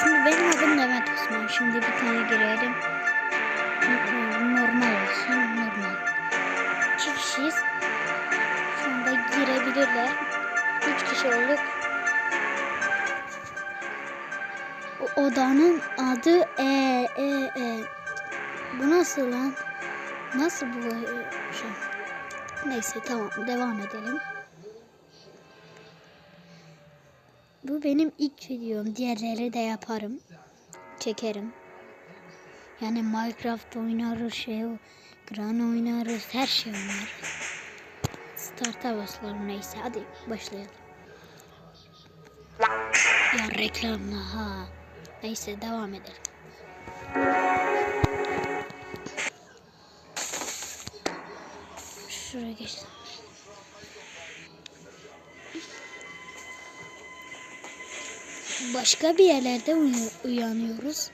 Şimdi benim adım Levent Osman. Şimdi bir tane girelim. Normal. Normal. İki kişiyiz. Şu girebilirler. Üç kişi olduk. Odanın adı E E E. Bu nasıl lan? Nasıl bu şey? Neyse tamam devam edelim. Bu benim ilk videom. Diğerleri de yaparım. Çekerim. Yani Minecraft oynarız, şey Gran oynarız, her şey oynarız. Start'a basalım neyse. Hadi başlayalım. Ya reklamla ha. Neyse devam edelim. Şuraya geçtim. Başka bir yerlerde uya- uyanıyoruz.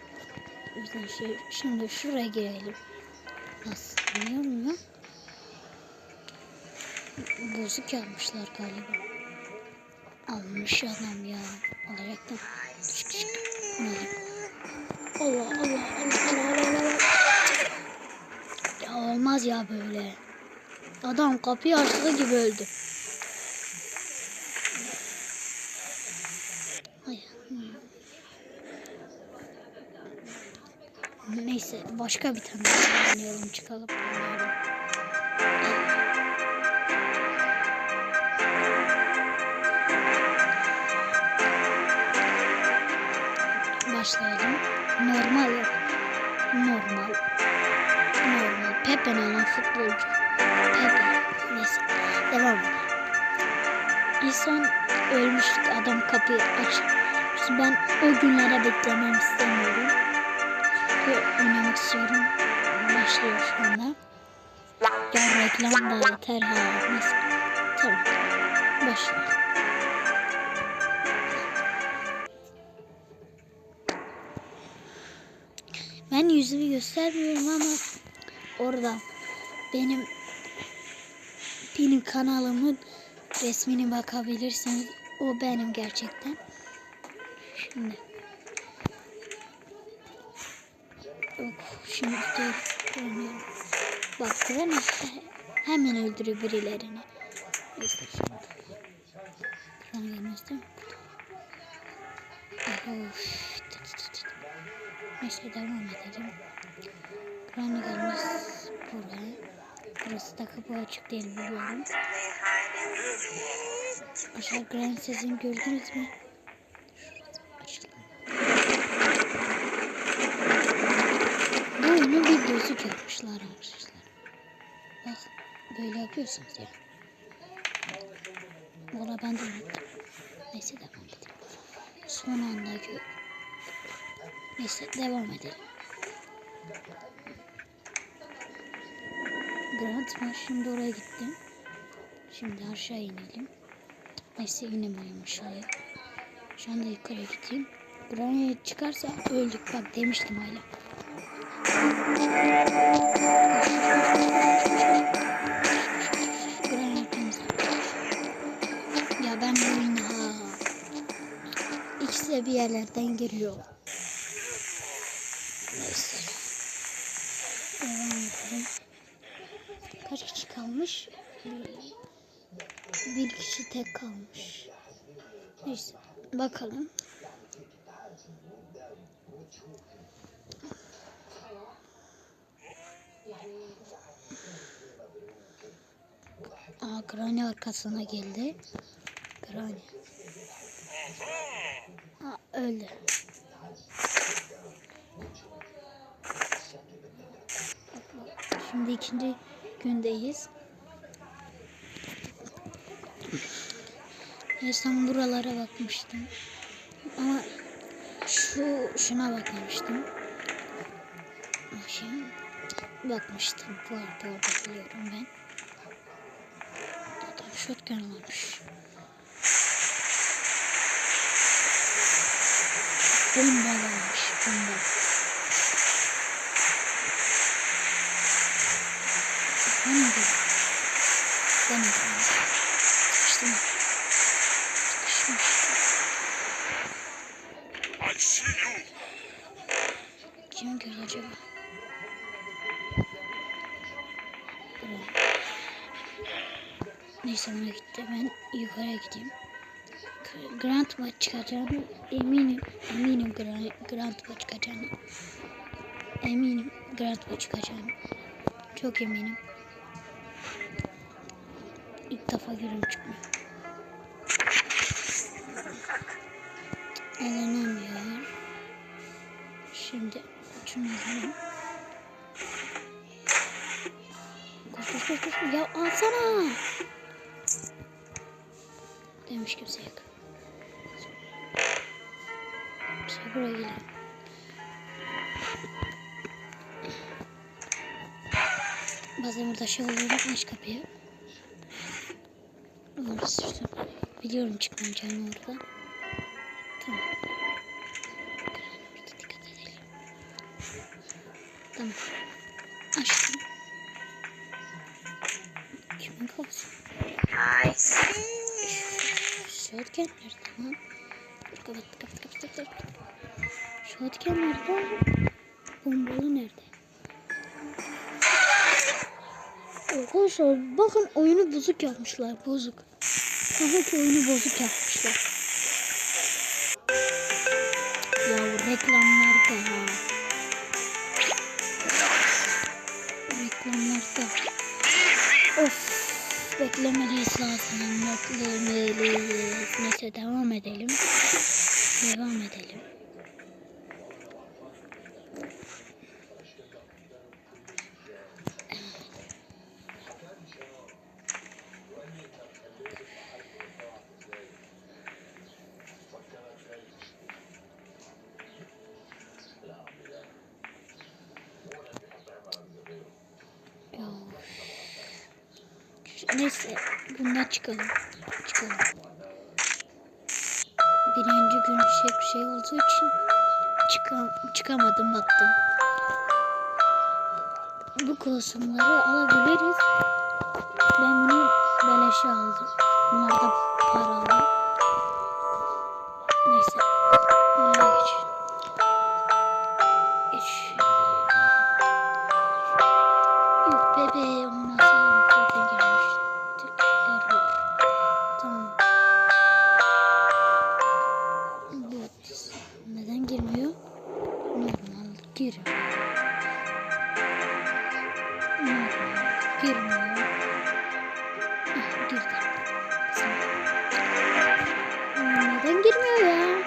Şey, şimdi şuraya girelim. Nasıl bilmiyorum ya. Bozuk yapmışlar galiba. Almış adam ya. Alacaktım. Çık çık. Allah Allah Allah Allah Allah. Ya olmaz ya böyle. Adam kapıyı açtığı gibi öldü. Neyse başka bir tane oynayalım çıkalım. Başlayalım. Normal. Normal. Normal. Pepe ne lan futbolcu? Devam edelim. İnsan ölmüştük adam kapıyı aç. Ben o günlere beklemem istemiyorum. Ve oynamak istiyorum. Başlıyor şu anda. Ya reklam da yeter ha. Neyse. Tamam. Başlayalım. Ben yüzümü göstermiyorum ama orada benim benim kanalımın resmini bakabilirsiniz. O benim gerçekten. Şimdi. Of, şimdi görmüyorum. Bak mi? Hemen öldürüyor birilerini. Neyse şimdi. Ekranı gelmez değil mi? Of. Neyse devam edelim. Buranın gelmez buraya. Burası da kapı açık değil biliyorum. Aşağı Grand sesini gördünüz mü? Açalım. Bu oyunu bir bozuk yapmışlar arkadaşlar. Bak böyle yapıyorsunuz ya. Valla ben de unuttum. Neyse devam edelim. Son anda gö Neyse devam edelim. Grant var şimdi oraya gittim. Şimdi aşağı inelim. Neyse inemiyorum aşağıya. Şu anda yukarı gideyim. Granny'e çıkarsa öldük bak demiştim hala. Arkamızda. Ya ben bu oyunu ha. İkisi de bir yerlerden giriyor. Neyse. Devam edelim. Kalmış? Bir kişi tek kalmış. Neyse. Bakalım. Aa, Granny arkasına geldi. Granny. Aa, öldü. Şimdi ikinci gündeyiz. Son buralara bakmıştım. Ama şu şuna bakmamıştım. Şey, bakmıştım. Bu arada orada biliyorum ben. Adam shotgun almış. Bomba almış. Mi dedim? Sıkıştım. Sıkışmıştım. I see you. Kim gördü acaba? Neyse buna gitti. Ben yukarı gideyim. G- Grand maç çıkacağını eminim. Eminim Grand, Grand maç çıkacağını. Eminim Grand maç çıkacağını. Çok eminim. İlk defa görüyorum çıkmıyor. Elenemiyor. Şimdi şunu alalım. Koş koş koş koş. Ya alsana. Demiş kimse yok. Şey buraya gelelim. Bazen burada şey oluyor. Aç kapıyı. Onları sürdüm. Biliyorum çıkmayacağını orada. Tamam. Orada dikkat edelim. Tamam. Açtım. Kimin kafası? Şötken nerede lan? Dur kapat kapat kapat kapat. Şötken nerede? Bombalı nerede? Arkadaşlar bakın oyunu bozuk yapmışlar bozuk. Bakın ki oyunu bozuk yapmışlar. Ya reklamlarda ha. Reklamlarda. Of. Beklemeliyiz lazım. Beklemeliyiz. Neyse devam edelim. Devam edelim. Neyse bundan çıkalım. Çıkalım. Birinci gün şey bir şey olduğu için çıkam çıkamadım baktım. Bu kostümleri alabiliriz. Ben bunu beleşe aldım. Bunlar da paralı. Girmiyor. Ah girdi. Tamam. Aa, Neden girmiyor ya?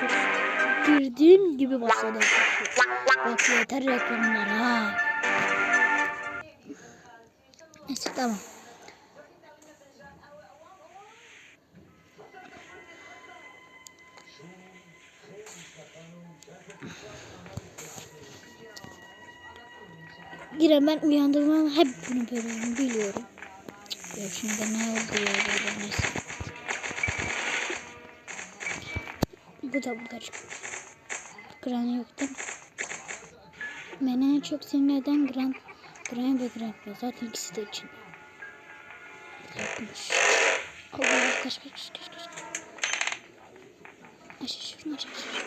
Çok girdiğim gibi başladı. Bak yeter reklamlar ha. Neyse tamam. Yine ben uyandırmam hep bunu böyle biliyorum. Ya şimdi ne oldu ya böyle neyse. Bu da burada çıkıyor. Gran yok değil mi? Beni en çok sinir eden Gran, Gran ve Grandpa. Zaten ikisi de için. Yapmış. Allah kaç kaç kaç kaç kaç. Aç aç şunu aç aç.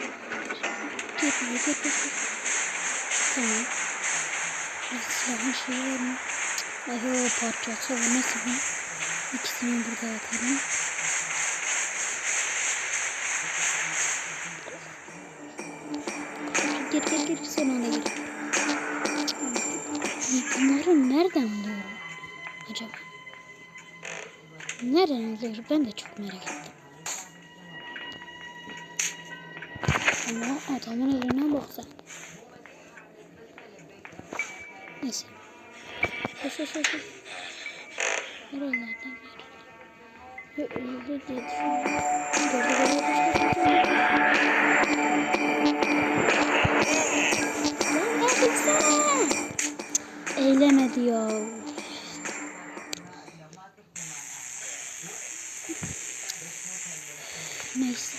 Gel gel gel gel. Tamam. Silahın şeyi var mı? Ay o parçası var. Neyse ben ikisini burada atarım. Gir gir gir sen ona gir. Bunları nereden alıyorum acaba? Nereden alıyorum ben de çok merak ettim. Ama adamın eline baksa. Neyse. Koş koş koş. Oralardan gir. Ve öldü diye düşünüyorum. Gördü gördü koş koş koş. Lan ben gitsene. Eyleme diyor. Neyse.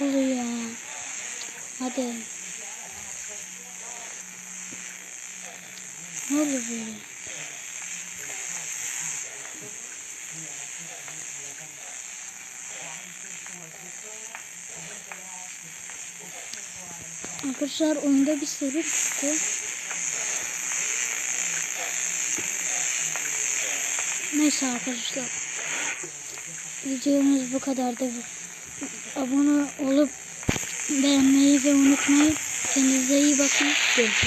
Oluyor? Hadi. Ne oluyor böyle? Arkadaşlar oyunda bir sorun çıktı. Neyse arkadaşlar. Videomuz bu kadardı. Abone olup beğenmeyi ve unutmayın. Kendinize iyi bakın. Görüşürüz.